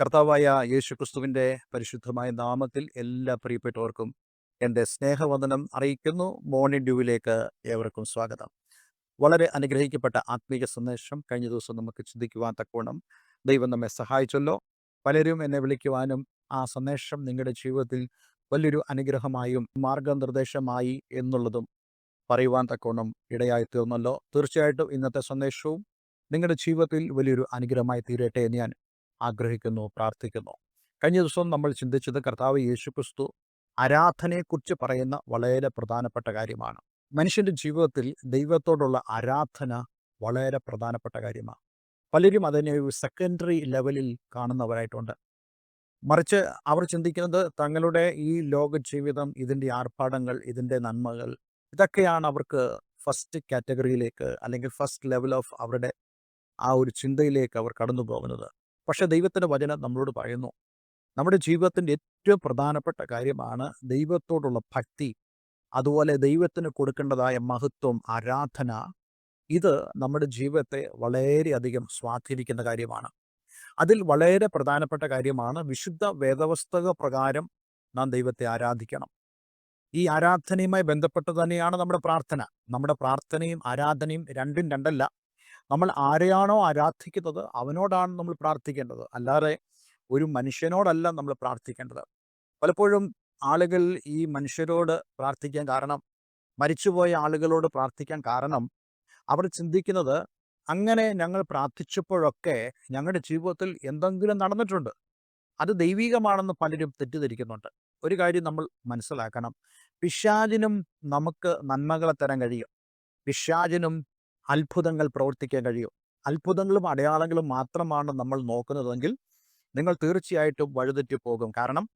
കർത്താവായ യേശുക്രിസ്തുവിന്റെ പരിശുദ്ധമായ നാമത്തിൽ എല്ലാ പ്രിയപ്പെട്ടവർക്കും എന്റെ സ്നേഹവന്ദനം അറിയിക്കുന്നു. മോർണിംഗ് ഡ്യൂവിലേക്ക് ഏവർക്കും സ്വാഗതം. വളരെ അനുഗ്രഹിക്കപ്പെട്ട ആത്മീയ സന്ദേശം കഴിഞ്ഞ ദിവസം നമുക്ക് ചിന്തിക്കുവാൻ തക്കോണം ദൈവം നമ്മെ സഹായിച്ചല്ലോ. പലരും എന്നെ വിളിക്കുവാനും ആ സന്ദേശം നിങ്ങളുടെ ജീവിതത്തിൽ വലിയൊരു അനുഗ്രഹമായും മാർഗനിർദ്ദേശമായി എന്നുള്ളതും പറയുവാൻ തക്കോണം ഇടയായി തീർന്നല്ലോ. തീർച്ചയായിട്ടും ഇന്നത്തെ സന്ദേശവും നിങ്ങളുടെ ജീവിതത്തിൽ വലിയൊരു അനുഗ്രഹമായി തീരട്ടെ എന്ന് ഞാൻ ആഗ്രഹിക്കുന്നു പ്രാർത്ഥിക്കുന്നു. കഴിഞ്ഞ ദിവസം നമ്മൾ ചിന്തിച്ചത് കർത്താവ് യേശുക്രിസ്തു ആരാധനയെക്കുറിച്ച് പറയുന്ന വളരെ പ്രധാനപ്പെട്ട കാര്യമാണ്. മനുഷ്യന്റെ ജീവിതത്തിൽ ദൈവത്തോടുള്ള ആരാധന വളരെ പ്രധാനപ്പെട്ട കാര്യമാണ്. പലരും അതിനെ ഒരു സെക്കൻഡറി ലെവലിൽ കാണുന്നവരായിട്ടുണ്ട്. മറിച്ച് അവർ ചിന്തിക്കുന്നത് തങ്ങളുടെ ഈ ലോക ജീവിതം ഇതിന്റെ ആർഭാടങ്ങൾ ഇതിന്റെ നന്മകൾ ഇതൊക്കെയാണ് അവർക്ക് ഫസ്റ്റ് കാറ്റഗറിയിലേക്ക് അല്ലെങ്കിൽ ഫസ്റ്റ് ലെവൽ ഓഫ് അവരുടെ ആ ഒരു ചിന്തയിലേക്ക് അവർ കടന്നു പോകുന്നത് പക്ഷേ ദൈവത്തിന്റെ വചനം നമ്മളോട് പറയുന്നു. നമ്മുടെ ജീവിതത്തിന്റെ ഏറ്റവും പ്രധാനപ്പെട്ട കാര്യമാണ് ദൈവത്തോടുള്ള ഭക്തി അതുപോലെ ദൈവത്തിന് കൊടുക്കേണ്ടതായ മഹത്വം ആരാധന. ഇത് നമ്മുടെ ജീവിതത്തെ വളരെയധികം സ്വാധീനിക്കുന്ന കാര്യമാണ്. അതിൽ വളരെ പ്രധാനപ്പെട്ട കാര്യമാണ് വിശുദ്ധ വേദവസ്തക പ്രകാരം നാം ദൈവത്തെ ആരാധിക്കണം. ഈ ആരാധനയുമായി ബന്ധപ്പെട്ട് തന്നെയാണ് നമ്മുടെ പ്രാർത്ഥന. നമ്മുടെ പ്രാർത്ഥനയും ആരാധനയും രണ്ടും രണ്ടല്ല. നമ്മൾ ആരെയാണോ ആരാധിക്കുന്നത് അവനോടാണ് നമ്മൾ പ്രാർത്ഥിക്കേണ്ടത്. അല്ലാതെ ഒരു മനുഷ്യനോടല്ല നമ്മൾ പ്രാർത്ഥിക്കേണ്ടത്. പലപ്പോഴും ആളുകൾ ഈ മനുഷ്യരോട് പ്രാർത്ഥിക്കാൻ കാരണം മരിച്ചുപോയ ആളുകളോട് പ്രാർത്ഥിക്കാൻ കാരണം അവർ ചിന്തിക്കുന്നത് അങ്ങനെ ഞങ്ങൾ പ്രാർത്ഥിച്ചപ്പോഴൊക്കെ ഞങ്ങളുടെ ജീവിതത്തിൽ എന്തെങ്കിലും നടന്നിട്ടുണ്ട്. അത് ദൈവികമാണെന്ന് പലരും തെറ്റിദ്ധരിക്കുന്നുണ്ട്. ഒരു കാര്യം നമ്മൾ മനസ്സിലാക്കണം. പിശാചിനും നമുക്ക് നന്മകളെ തരാൻ കഴിയും. പിശാചിനും അത്ഭുതങ്ങൾ പ്രവർത്തിക്കാൻ കഴിയും. അത്ഭുതങ്ങളും അടയാളങ്ങളും മാത്രമാണ് നമ്മൾ നോക്കുന്നതെങ്കിൽ നിങ്ങൾ തീർച്ചയായിട്ടും വഴുതെറ്റി പോകും. കാരണം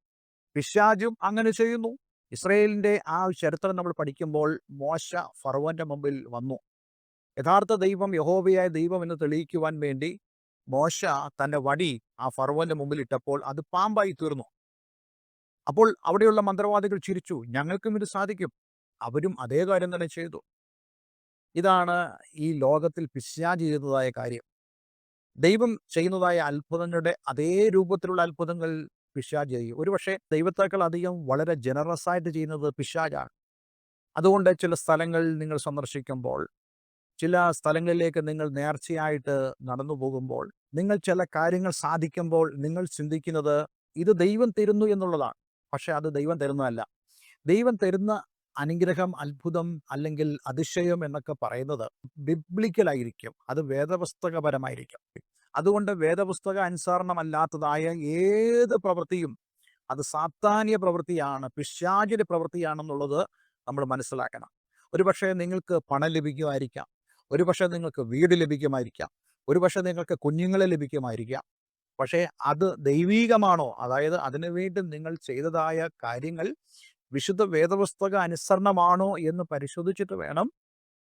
പിശാജും അങ്ങനെ ചെയ്യുന്നു. ഇസ്രയേലിന്റെ ആ ചരിത്രം നമ്മൾ പഠിക്കുമ്പോൾ മോശ ഫറവന്റെ മുമ്പിൽ വന്നു. യഥാർത്ഥ ദൈവം യഹോവയായ ദൈവം എന്ന് തെളിയിക്കുവാൻ വേണ്ടി മോശ തന്റെ വടി ആ ഫറവന്റെ മുമ്പിൽ ഇട്ടപ്പോൾ അത് പാമ്പായി തീർന്നു. അപ്പോൾ അവിടെയുള്ള മന്ത്രവാദികൾ ചിരിച്ചു. ഞങ്ങൾക്കും ഇത് സാധിക്കും. അവരും അതേ കാര്യം തന്നെ ചെയ്തു. ഇതാണ് ഈ ലോകത്തിൽ പിശാജ് ചെയ്യുന്നതായ കാര്യം. ദൈവം ചെയ്യുന്നതായ അത്ഭുതങ്ങളുടെ അതേ രൂപത്തിലുള്ള അത്ഭുതങ്ങൾ പിശാജ് ചെയ്യും. ഒരുപക്ഷെ ദൈവത്തേക്കാൾ അധികം വളരെ ജനറസ് ആയിട്ട് ചെയ്യുന്നത് പിശാജാണ് അതുകൊണ്ട് ചില സ്ഥലങ്ങൾ നിങ്ങൾ സന്ദർശിക്കുമ്പോൾ ചില സ്ഥലങ്ങളിലേക്ക് നിങ്ങൾ നേർച്ചയായിട്ട് നടന്നു പോകുമ്പോൾ നിങ്ങൾ ചില കാര്യങ്ങൾ സാധിക്കുമ്പോൾ നിങ്ങൾ ചിന്തിക്കുന്നത് ഇത് ദൈവം തരുന്നു എന്നുള്ളതാണ്. പക്ഷെ അത് ദൈവം തരുന്നതല്ല. ദൈവം തരുന്ന അനുഗ്രഹം അത്ഭുതം അല്ലെങ്കിൽ അതിശയം എന്നൊക്കെ പറയുന്നത് ബിബ്ലിക്കലായിരിക്കും. അത് വേദപുസ്തകപരമായിരിക്കും. അതുകൊണ്ട് വേദപുസ്തക അനുസരണമല്ലാത്തതായ ഏത് പ്രവൃത്തിയും അത് സാത്താന്യ പ്രവൃത്തിയാണ് പിശാചിന്റെ പ്രവൃത്തിയാണെന്നുള്ളത് നമ്മൾ മനസ്സിലാക്കണം. ഒരുപക്ഷെ നിങ്ങൾക്ക് പണം ലഭിക്കുമായിരിക്കാം. ഒരുപക്ഷെ നിങ്ങൾക്ക് വീട് ലഭിക്കുമായിരിക്കാം. ഒരുപക്ഷെ നിങ്ങൾക്ക് കുഞ്ഞുങ്ങളെ ലഭിക്കുമായിരിക്കാം. പക്ഷേ അത് ദൈവീകമാണോ? അതായത് അതിനുവേണ്ടി നിങ്ങൾ ചെയ്തതായ കാര്യങ്ങൾ വിശുദ്ധ വേദപുസ്തക അനുസരണമാണോ എന്ന് പരിശോധിച്ചിട്ട് വേണം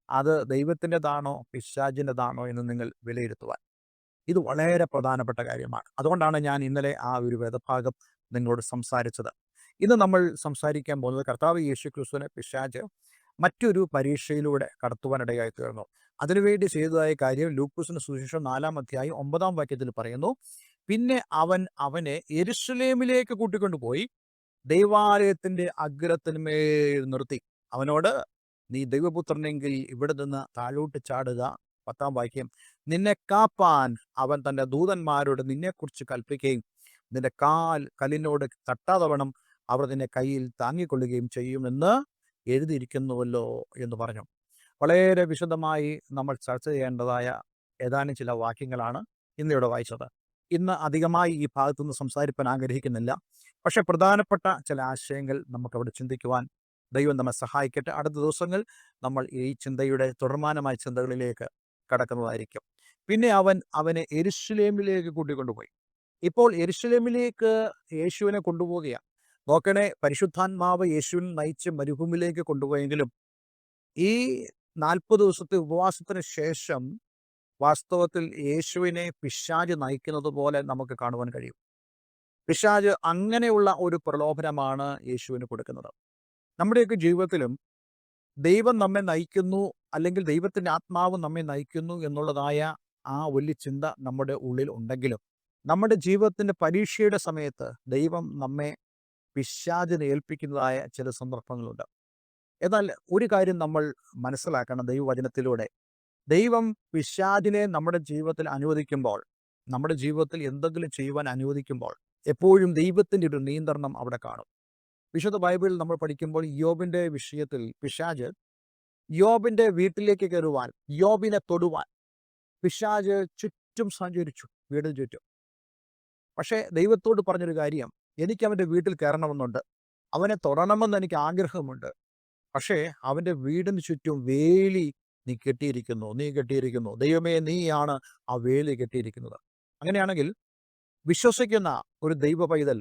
അത് ദൈവത്തിന്റെതാണോ പിശാജിന്റെതാണോ എന്ന് നിങ്ങൾ വിലയിരുത്തുവാൻ. ഇത് വളരെ പ്രധാനപ്പെട്ട കാര്യമാണ്. അതുകൊണ്ടാണ് ഞാൻ ഇന്നലെ ആ ഒരു വേദഭാഗം നിങ്ങളോട് സംസാരിച്ചത്. ഇന്ന് നമ്മൾ സംസാരിക്കാൻ പോകുന്നത് കർത്താവ് യേശു ക്രിസ്തുവിനെ പിശാജ് മറ്റൊരു പരീക്ഷയിലൂടെ കടത്തുവാനിടയായി തീർന്നു. അതിനുവേണ്ടി ചെയ്തതായ കാര്യം ലൂക്കൂസിന് സുശേഷം നാലാം അധ്യായം ഒമ്പതാം വാക്യത്തിൽ പറയുന്നു പിന്നെ അവൻ അവനെ എരുസലേമിലേക്ക് കൂട്ടിക്കൊണ്ടുപോയി ദൈവാലയത്തിന്റെ അഗ്രത്തിന്മേൽ നിർത്തി. അവനോട് നീ ദൈവപുത്രനെങ്കിൽ ഇവിടെ നിന്ന് താഴോട്ട് ചാടുക. പത്താം വാക്യം നിന്നെ കാപ്പാൻ അവൻ തന്റെ ദൂതന്മാരോട് നിന്നെക്കുറിച്ച് കൽപ്പിക്കുകയും നിന്റെ കാൽ കല്ലിനോട് തട്ടാതവണം അവർ നിന്നെ കയ്യിൽ താങ്ങിക്കൊള്ളുകയും ചെയ്യുമെന്ന് എഴുതിയിരിക്കുന്നുവല്ലോ എന്ന് പറഞ്ഞു. വളരെ വിശദമായി നമ്മൾ ചർച്ച ചെയ്യേണ്ടതായ ഏതാനും ചില വാക്യങ്ങളാണ് ഇന്നിവിടെ വായിച്ചത്. ഇന്ന് അധികമായി ഈ ഭാഗത്തുനിന്ന് സംസാരിപ്പാൻ ആഗ്രഹിക്കുന്നില്ല. പക്ഷെ പ്രധാനപ്പെട്ട ചില ആശയങ്ങൾ നമുക്കവിടെ ചിന്തിക്കുവാൻ ദൈവം നമ്മെ സഹായിക്കട്ടെ. അടുത്ത ദിവസങ്ങൾ നമ്മൾ ഈ ചിന്തയുടെ തുടർമാനമായ ചിന്തകളിലേക്ക് കടക്കുന്നതായിരിക്കും. പിന്നെ അവൻ അവനെ എരിശുലേമിലേക്ക് കൂട്ടിക്കൊണ്ടുപോയി. ഇപ്പോൾ എരിശുലേമിലേക്ക് യേശുവിനെ കൊണ്ടുപോവുകയാണ്. നോക്കണേ പരിശുദ്ധാത്മാവ് യേശുവിനെ നയിച്ച് മരുഭൂമിയിലേക്ക് കൊണ്ടുപോയെങ്കിലും ഈ നാൽപ്പത് ദിവസത്തെ ഉപവാസത്തിന് ശേഷം വാസ്തവത്തിൽ യേശുവിനെ പിശാജ് നയിക്കുന്നത് പോലെ നമുക്ക് കാണുവാൻ കഴിയും. പിശാജ് അങ്ങനെയുള്ള ഒരു പ്രലോഭനമാണ് യേശുവിന് കൊടുക്കുന്നത്. നമ്മുടെയൊക്കെ ജീവിതത്തിലും ദൈവം നമ്മെ നയിക്കുന്നു അല്ലെങ്കിൽ ദൈവത്തിന്റെ ആത്മാവ് നമ്മെ നയിക്കുന്നു എന്നുള്ളതായ ആ വലിയ ചിന്ത നമ്മുടെ ഉള്ളിൽ ഉണ്ടെങ്കിലും നമ്മുടെ ജീവിതത്തിന്റെ പരീക്ഷയുടെ സമയത്ത് ദൈവം നമ്മെ പിശാചിനെ ഏൽപ്പിക്കുന്നതായ ചില സന്ദർഭങ്ങളുണ്ട്. എന്നാൽ ഒരു കാര്യം നമ്മൾ മനസ്സിലാക്കണം ദൈവവചനത്തിലൂടെ. ദൈവം പിശാദിനെ നമ്മുടെ ജീവിതത്തിൽ അനുവദിക്കുമ്പോൾ നമ്മുടെ ജീവിതത്തിൽ എന്തെങ്കിലും ചെയ്യുവാൻ അനുവദിക്കുമ്പോൾ എപ്പോഴും ദൈവത്തിന്റെ ഒരു നിയന്ത്രണം അവിടെ കാണും. വിശുദ്ധ ബൈബിളിൽ നമ്മൾ പഠിക്കുമ്പോൾ യോബിന്റെ വിഷയത്തിൽ പിശാജ് യോബിന്റെ വീട്ടിലേക്ക് കയറുവാൻ യോബിനെ തൊടുവാൻ പിശാജ് ചുറ്റും സഞ്ചരിച്ചു വീടിന് ചുറ്റും. പക്ഷേ ദൈവത്തോട് പറഞ്ഞൊരു കാര്യം എനിക്ക് അവന്റെ വീട്ടിൽ കയറണമെന്നുണ്ട്. അവനെ തൊടണമെന്ന് എനിക്ക് ആഗ്രഹമുണ്ട്. പക്ഷേ അവന്റെ വീടിന് ചുറ്റും വേലി നീ കെട്ടിയിരിക്കുന്നു നീ കെട്ടിയിരിക്കുന്നു. ദൈവമേ നീയാണ് ആ വേലി കെട്ടിയിരിക്കുന്നത്. അങ്ങനെയാണെങ്കിൽ വിശ്വസിക്കുന്ന ഒരു ദൈവ പൈതൽ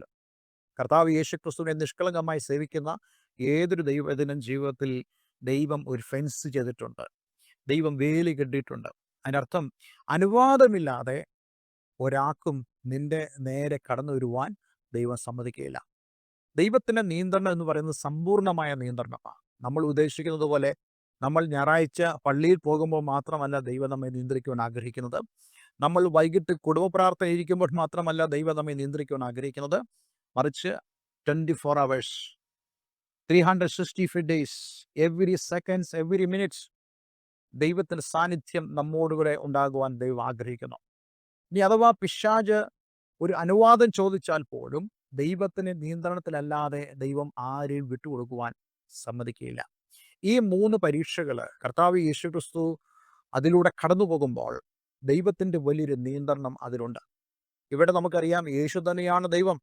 കർത്താവ് യേശു ക്രിസ്തുവിനെ നിഷ്കളങ്കമായി സേവിക്കുന്ന ഏതൊരു ദൈവത്തിനും ജീവിതത്തിൽ ദൈവം ഒരു ഫെൻസ് ചെയ്തിട്ടുണ്ട്. ദൈവം വേലി കെട്ടിയിട്ടുണ്ട്. അതിനർത്ഥം അനുവാദമില്ലാതെ ഒരാൾക്കും നിന്റെ നേരെ കടന്നു വരുവാൻ ദൈവം സമ്മതിക്കുകയില്ല. ദൈവത്തിന്റെ നിയന്ത്രണം എന്ന് പറയുന്നത് സമ്പൂർണമായ നിയന്ത്രണമാണ്. നമ്മൾ ഉദ്ദേശിക്കുന്നത് പോലെ നമ്മൾ ഞായറാഴ്ച പള്ളിയിൽ പോകുമ്പോൾ മാത്രമല്ല ദൈവം നമ്മെ നിയന്ത്രിക്കുവാൻ ആഗ്രഹിക്കുന്നത്. നമ്മൾ വൈകിട്ട് കുടുംബ പ്രാർത്ഥന ഇരിക്കുമ്പോൾ മാത്രമല്ല ദൈവം നമ്മെ നിയന്ത്രിക്കുവാൻ ആഗ്രഹിക്കുന്നത്. മറിച്ച് twenty four hours three hundred sixty five days every seconds every minutes ദൈവത്തിന്റെ സാന്നിധ്യം നമ്മോടുകൂടെ ഉണ്ടാകുവാൻ ദൈവം ആഗ്രഹിക്കുന്നു. ഇനി അഥവാ പിശാജ് ഒരു അനുവാദം ചോദിച്ചാൽ പോലും ദൈവത്തിന് നിയന്ത്രണത്തിലല്ലാതെ ദൈവം ആരെയും വിട്ടുകൊടുക്കുവാൻ സമ്മതിക്കുകയില്ല. ഈ മൂന്ന് പരീക്ഷകൾ കർത്താവ് യേശു ക്രിസ്തു അതിലൂടെ കടന്നു പോകുമ്പോൾ ദൈവത്തിന്റെ വലിയൊരു നിയന്ത്രണം അതിലുണ്ട്. ഇവിടെ നമുക്കറിയാം യേശു തന്നെയാണ് ദൈവം.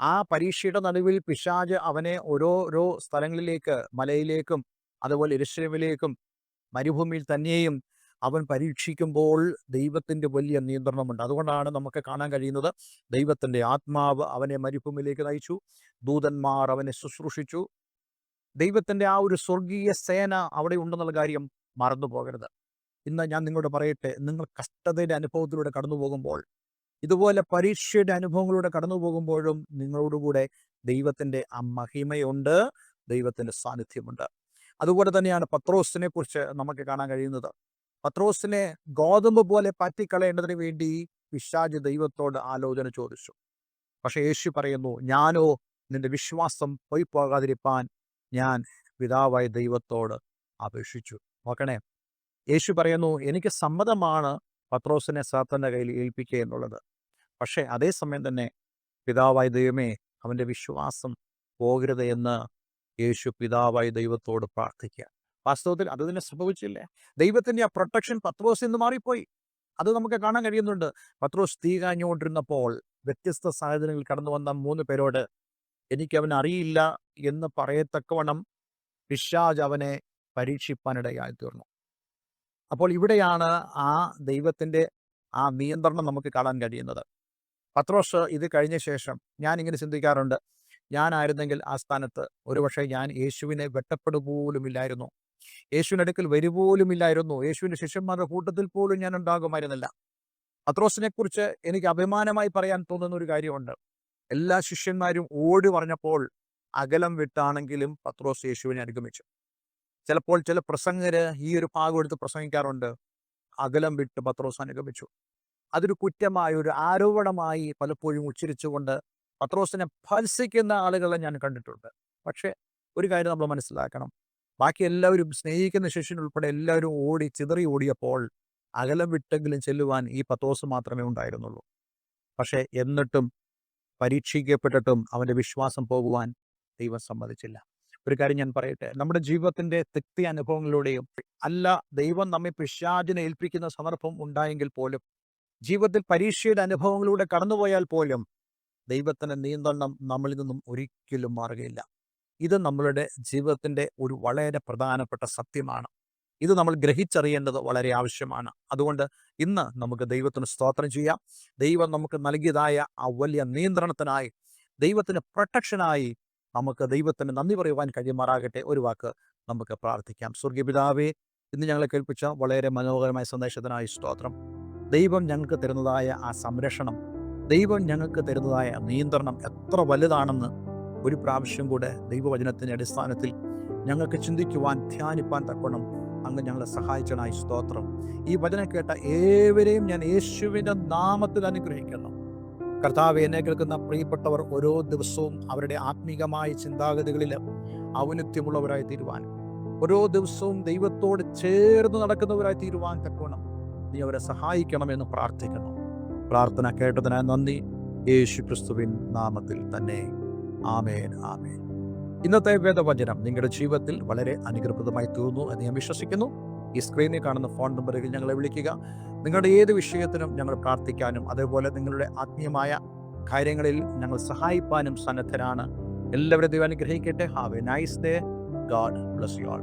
ആ പരീക്ഷയുടെ നടുവിൽ പിശാജ് അവനെ ഓരോരോ സ്ഥലങ്ങളിലേക്ക് മലയിലേക്കും അതുപോലെ ഇരശ്രമിലേക്കും മരുഭൂമിയിൽ തന്നെയും അവൻ പരീക്ഷിക്കുമ്പോൾ ദൈവത്തിന്റെ വലിയ നിയന്ത്രണമുണ്ട്. അതുകൊണ്ടാണ് നമുക്ക് കാണാൻ കഴിയുന്നത് ദൈവത്തിന്റെ ആത്മാവ് അവനെ മരുഭൂമിയിലേക്ക് നയിച്ചു. ദൂതന്മാർ അവനെ ശുശ്രൂഷിച്ചു. ദൈവത്തിന്റെ ആ ഒരു സ്വർഗീയ സേന അവിടെ ഉണ്ടെന്നുള്ള കാര്യം മറന്നു പോകരുത്. ഇന്ന് ഞാൻ നിങ്ങളോട് പറയട്ടെ നിങ്ങൾ കഷ്ടതയുടെ അനുഭവത്തിലൂടെ കടന്നു പോകുമ്പോൾ ഇതുപോലെ പരീക്ഷയുടെ അനുഭവങ്ങളിലൂടെ കടന്നു പോകുമ്പോഴും നിങ്ങളോടുകൂടെ ദൈവത്തിന്റെ ആ മഹിമയുണ്ട് ദൈവത്തിന്റെ സാന്നിധ്യമുണ്ട്. അതുപോലെ തന്നെയാണ് പത്രോസിനെ കുറിച്ച് നമുക്ക് കാണാൻ കഴിയുന്നത്. പത്രോസിനെ ഗോതമ്പ് പോലെ പറ്റിക്കളയേണ്ടതിന് വേണ്ടി പിശാജ് ദൈവത്തോട് ആലോചന ചോദിച്ചു. പക്ഷെ യേശു പറയുന്നു ഞാനോ നിന്റെ വിശ്വാസം പോയി പോകാതിരിപ്പാൻ ഞാൻ പിതാവായ ദൈവത്തോട് അപേക്ഷിച്ചു. നോക്കണേ യേശു പറയുന്നു എനിക്ക് സമ്മതമാണ് പത്രോസിനെ സാത്തന്റെ കയ്യിൽ ഏൽപ്പിക്കുക എന്നുള്ളത്. പക്ഷേ അതേസമയം തന്നെ പിതാവായ ദൈവമേ അവന്റെ വിശ്വാസം പോകരുത് എന്ന് യേശു പിതാവായ ദൈവത്തോട് പ്രാർത്ഥിക്കുക. വാസ്തവത്തിൽ അത് തന്നെ സംഭവിച്ചില്ലേ? ദൈവത്തിന്റെ ആ പ്രൊട്ടക്ഷൻ പത്രോസ് എന്ന് മാറിപ്പോയി. അത് നമുക്ക് കാണാൻ കഴിയുന്നുണ്ട്. പത്രോസ് തീ കാഞ്ഞുകൊണ്ടിരുന്നപ്പോൾ വ്യത്യസ്ത സാഹചര്യങ്ങളിൽ കടന്നു വന്ന മൂന്ന് പേരോട് എനിക്ക് അവൻ അറിയില്ല എന്ന് പറയത്തക്കവണ്ണം പിശാജ് അവനെ പരീക്ഷിപ്പാനിടയായി തീർന്നു അപ്പോൾ ഇവിടെയാണ് ആ ദൈവത്തിന്റെ ആ നിയന്ത്രണം നമുക്ക് കാണാൻ കഴിയുന്നത്. പത്രോസ് ഇത് കഴിഞ്ഞ ശേഷം ഞാൻ ഇങ്ങനെ ചിന്തിക്കാറുണ്ട്. ഞാനായിരുന്നെങ്കിൽ ആ സ്ഥാനത്ത് ഒരുപക്ഷെ ഞാൻ യേശുവിനെ വെട്ടപ്പെടുപോലുമില്ലായിരുന്നു. യേശുവിന്റെ അടുക്കൽ വരുപോലുമില്ലായിരുന്നു. യേശുവിന്റെ ശിഷ്യന്മാരുടെ കൂട്ടത്തിൽ പോലും ഞാൻ ഉണ്ടാകുമായിരുന്നില്ല പത്രോസിനെ കുറിച്ച് എനിക്ക് അഭിമാനമായി പറയാൻ തോന്നുന്ന ഒരു കാര്യമുണ്ട്. എല്ലാ ശിഷ്യന്മാരും ഓടി പറഞ്ഞപ്പോൾ അകലം വിട്ടാണെങ്കിലും പത്രോസ് യേശുവിനെ അനുഗമിച്ചു. ചിലപ്പോൾ ചില പ്രസംഗര് ഈ ഒരു ഭാഗം എടുത്ത് പ്രസംഗിക്കാറുണ്ട്. അകലം വിട്ട് പത്രോസ് അനുഗമിച്ചു. അതൊരു കുറ്റമായ ഒരു ആരോപണമായി പലപ്പോഴും ഉച്ചരിച്ചുകൊണ്ട് പത്രോസിനെ ഭത്സിക്കുന്ന ആളുകളെ ഞാൻ കണ്ടിട്ടുണ്ട്. പക്ഷേ ഒരു കാര്യം നമ്മൾ മനസ്സിലാക്കണം. ബാക്കി എല്ലാവരും സ്നേഹിക്കുന്ന ശിഷ്യൻ ഉൾപ്പെടെ എല്ലാവരും ഓടി ചിതറി ഓടിയപ്പോൾ അകലം വിട്ടെങ്കിലും ചെല്ലുവാൻ ഈ പത്രോസ് മാത്രമേ ഉണ്ടായിരുന്നുള്ളൂ. പക്ഷേ എന്നിട്ടും പരീക്ഷിക്കപ്പെട്ടിട്ടും അവന്റെ വിശ്വാസം പോകുവാൻ ദൈവം സമ്മതിച്ചില്ല. ഒരു കാര്യം ഞാൻ പറയട്ടെ നമ്മുടെ ജീവിതത്തിന്റെ തൃപ്തി അനുഭവങ്ങളിലൂടെയും അല്ല ദൈവം നമ്മെ പിശാചിനെ ഏൽപ്പിക്കുന്ന സന്ദർഭം ഉണ്ടായെങ്കിൽ പോലും ജീവിതത്തിൽ പരീക്ഷയുടെ അനുഭവങ്ങളിലൂടെ കടന്നുപോയാൽ പോലും ദൈവത്തിന്റെ നിയന്ത്രണം നമ്മളിൽ നിന്നും ഒരിക്കലും മാറുകയില്ല. ഇത് നമ്മളുടെ ജീവിതത്തിന്റെ ഒരു വളരെ പ്രധാനപ്പെട്ട സത്യമാണ്. ഇത് നമ്മൾ ഗ്രഹിച്ചറിയേണ്ടത് വളരെ ആവശ്യമാണ്. അതുകൊണ്ട് ഇന്ന് നമുക്ക് ദൈവത്തിന് സ്തോത്രം ചെയ്യാം. ദൈവം നമുക്ക് നൽകിയതായ ആ വലിയ നിയന്ത്രണത്തിനായി ദൈവത്തിന് പ്രൊട്ടക്ഷനായി നമുക്ക് ദൈവത്തിന് നന്ദി പറയുവാൻ കഴിയുമാറാകട്ടെ. ഒരു വാക്ക് നമുക്ക് പ്രാർത്ഥിക്കാം. സ്വർഗീയപിതാവേ ഇന്ന് ഞങ്ങളെ കേൾപ്പിച്ച വളരെ മനോഹരമായ സന്ദേശത്തിനായി സ്തോത്രം. ദൈവം ഞങ്ങൾക്ക് തരുന്നതായ ആ സംരക്ഷണം ദൈവം ഞങ്ങൾക്ക് തരുന്നതായ നിയന്ത്രണം എത്ര വലുതാണെന്ന് ഒരു പ്രാവശ്യം കൂടെ ദൈവവചനത്തിന്റെ അടിസ്ഥാനത്തിൽ ഞങ്ങൾക്ക് ചിന്തിക്കുവാൻ ധ്യാനിപ്പാൻ തക്കണം അങ്ങ് ഞങ്ങളെ സഹായിച്ചനായി സ്തോത്രം. ഈ വചനം കേട്ട ഏവരെയും ഞാൻ യേശുവിന്റെ നാമത്തിൽ അനുഗ്രഹിക്കുന്നു. കർത്താവ് എന്നെ കേൾക്കുന്ന പ്രിയപ്പെട്ടവർ ഓരോ ദിവസവും അവരുടെ ആത്മീകമായ ചിന്താഗതികളിൽ ഔന്നത്യമുള്ളവരായി തീരുവാൻ. ഓരോ ദിവസവും ദൈവത്തോട് ചേർന്ന് നടക്കുന്നവരായി തീരുവാൻ തക്കോണം നീ അവരെ സഹായിക്കണമെന്ന് പ്രാർത്ഥിക്കുന്നു. പ്രാർത്ഥന കേട്ടതിനായി നന്ദി. യേശു ക്രിസ്തുവിൻ നാമത്തിൽ തന്നെ. ആമേൻ ആമേൻ. ഇന്നത്തെ വേദവചനം നിങ്ങളുടെ ജീവിതത്തിൽ വളരെ അനുഗ്രഹപ്രദമായി തീർന്നു എന്ന് ഞാൻ വിശ്വസിക്കുന്നു. ഈ സ്ക്രീനിൽ കാണുന്ന ഫോൺ നമ്പറുകൾ ഞങ്ങളെ വിളിക്കുക. നിങ്ങളുടെ ഏത് വിഷയത്തിനും ഞങ്ങൾ പ്രാർത്ഥിക്കാനും അതേപോലെ നിങ്ങളുടെ ആത്മീയമായ കാര്യങ്ങളിൽ ഞങ്ങൾ സഹായിപ്പാനും സന്നദ്ധരാണ്. എല്ലാവരും ദൈവം അനുഗ്രഹിക്കട്ടെ. Have a nice day god bless you all